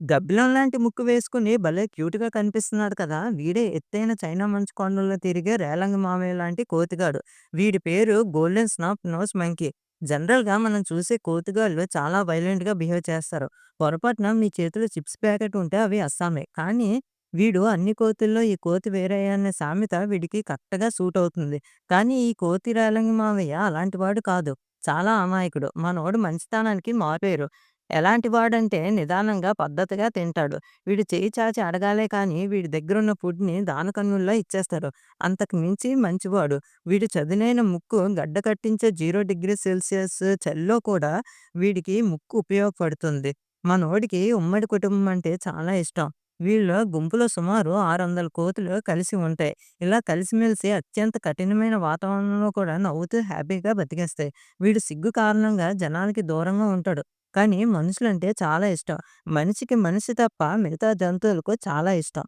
గబ్బిలం లాంటి ముక్కు వేసుకుని భలే క్యూట్‌గా కనిపిస్తున్నాడు కదా! వీడే ఎత్తైన చైనా మంచు కొండల్లో తిరిగే రేలంగి మామయ్య లాంటి కోతిగాడు. వీడి పేరు గోల్డెన్ స్నాప్ నోస్ మంకీ. జనరల్‌గా మనం చూసే కోతిగాళ్ళు చాలా వైలెంట్‌గా బిహేవ్ చేస్తారు. పొరపాటున మీ చేతిలో చిప్స్ ప్యాకెట్ ఉంటే అవి అస్సామే. కానీ వీడు అన్ని కోతుల్లో ఈ కోతి వేరే అనే సామెత వీడికి కరెక్ట్‌గా సూట్ అవుతుంది. కానీ ఈ కోతి రేలంగి మావయ్య అలాంటి వాడు కాదు. చాలా అమాయకుడు. మనోడు మంచితనానికి మారుపేరు. ఎలాంటి వాడంటే నిదానంగా, పద్ధతిగా తింటాడు. వీడు చెయ్యి చాచి అడగాలే కానీ వీడి దగ్గరున్న ఫుడ్‌ని దానకన్నుల్లో ఇచ్చేస్తారు అంతకు మించి మంచివాడు. వీడు చదునైన ముక్కు గడ్డ కట్టించే జీరో డిగ్రీ సెల్సియస్ చల్లో కూడా వీడికి ముక్కు ఉపయోగపడుతుంది. మనోడికి ఉమ్మడి కుటుంబం అంటే చాలా ఇష్టం. వీళ్ళ గుంపులో సుమారు 600 కోతులు కలిసి ఉంటాయి. ఇలా కలిసిమెలిసి అత్యంత కఠినమైన వాతావరణంలో కూడా నవ్వుతూ హ్యాపీగా బతికేస్తాయి. వీడు సిగ్గు కారణంగా జనాలకి దూరంగా ఉంటాడు. కానీ మనుషులంటే చాలా ఇష్టం. మనిషికి మనిషి తప్ప మిగతా జంతువులకు చాలా ఇష్టం.